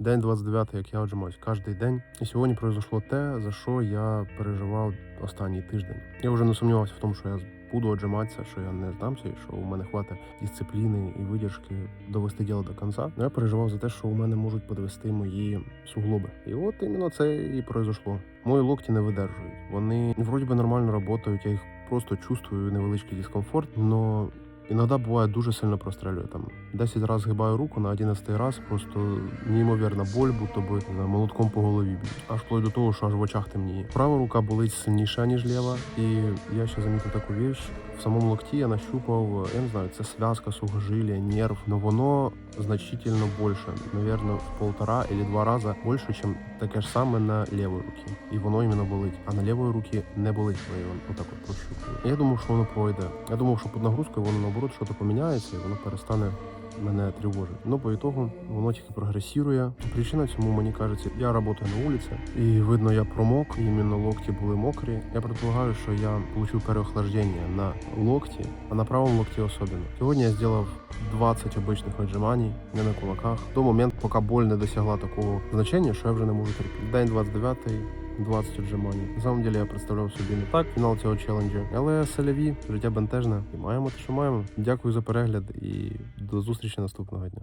День 29, як я отжимаюсь кожен день. І сьогодні произошло те, за що я переживав останній тиждень. Я вже не сумнівався в тому, що я буду отжиматися, що я не здамся, і що у мене хватить дисципліни і видержки довести діло до кінця. Но я переживав за те, що у мене можуть підвести мої суглоби. І от іменно це і произошло. Мої локті не видержують. Вони вроді би нормально працюють, я їх просто чувствую невеличкий дискомфорт, но Іноді буває дуже сильно прострелює там. 10 разів згибаю руку, на 11 раз просто неймовірна боль, будто би не молотком по голові. Аж вплоть до того, що аж в очах темніє. Права рука болить сильніше, ніж ліва. І я ще замітив таку віч. В самому локті я нащупав, я не знаю, це зв'язка, сухожилля, нерв, але воно значительно більше, навірно, в полтора або два рази більше, ніж таке ж саме на лівій руці. І воно іменно болить. А на лівої руці не болить, коли я отак от прощупую. Я думав, що воно пройде. Я думав, що під нагрузкою воно наоборот щось поміняється і воно перестане мене тривожить. Ну по ітогу воно тільки прогресує. Причина цьому мені кажеться, я працюю на вулиці, і видно, я промок, іменно локті були мокрі. Я предполагаю, що я отримав переохлаждення на локті, а на правому локті особливо. Сьогодні я зробив 20 обичних віджимань, не на кулаках, до моменту, поки боль не досягла такого значення, що я вже не можу терпіти. День 29 20 віджимань. На самом деле я представляв собі не так фінал цього челенджу, але селяві, життя бентежне. І маємо те, що маємо. Дякую за перегляд і до зустрічі наступного дня.